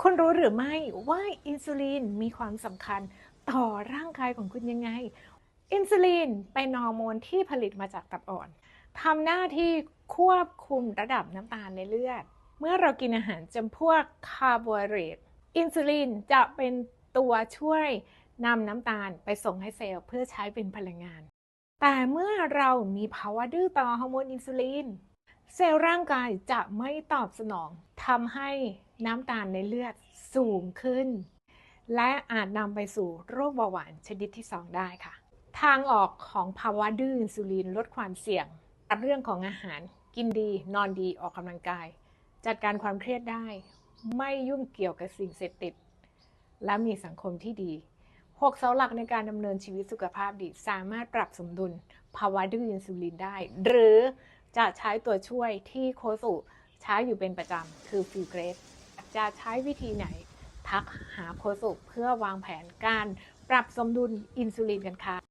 คุณรู้หรือไม่ว่าอินซูลินมีความสำคัญต่อร่างกายของคุณยังไง อินซูลินเป็นฮอร์โมนที่ผลิตมาจากตับอ่อนทำหน้าที่ควบคุมระดับน้ำตาลในเลือด เมื่อเรากินอาหารจำพวกคาร์โบไฮเดรตอินซูลินจะเป็นตัวช่วยนำน้ำตาลไปส่งให้เซลล์เพื่อใช้เป็นพลังงาน แต่เมื่อเรามีภาวะดื้อต่อฮอร์โมนอินซูลิน เซลล์ร่างกายจะไม่ตอบสนองทำให้น้ำตาลในเลือดสูงขึ้น และอาจนำไปสู่โรคเบาหวานชนิดที่ 2 ได้ค่ะ ทางออกของภาวะดื้ออินซูลินลดความเสี่ยงเรื่องของอาหารกินดีนอนดีออกกำลังกาย จัดการความเครียดได้ ไม่ยุ่งเกี่ยวกับสิ่งเสพติด และมีสังคมที่ดี 6 เสาหลักในการดำเนินชีวิตสุขภาพดี สามารถปรับสมดุลภาวะดื้ออินซูลินได้ หรือ จะใช้ตัวช่วยที่โคสุใช้อยู่เป็นประจำคือฟิวเกรสจะใช้วิธีไหน ทักหาโคสุเพื่อวางแผนการปรับสมดุลอินซูลินกันค่ะ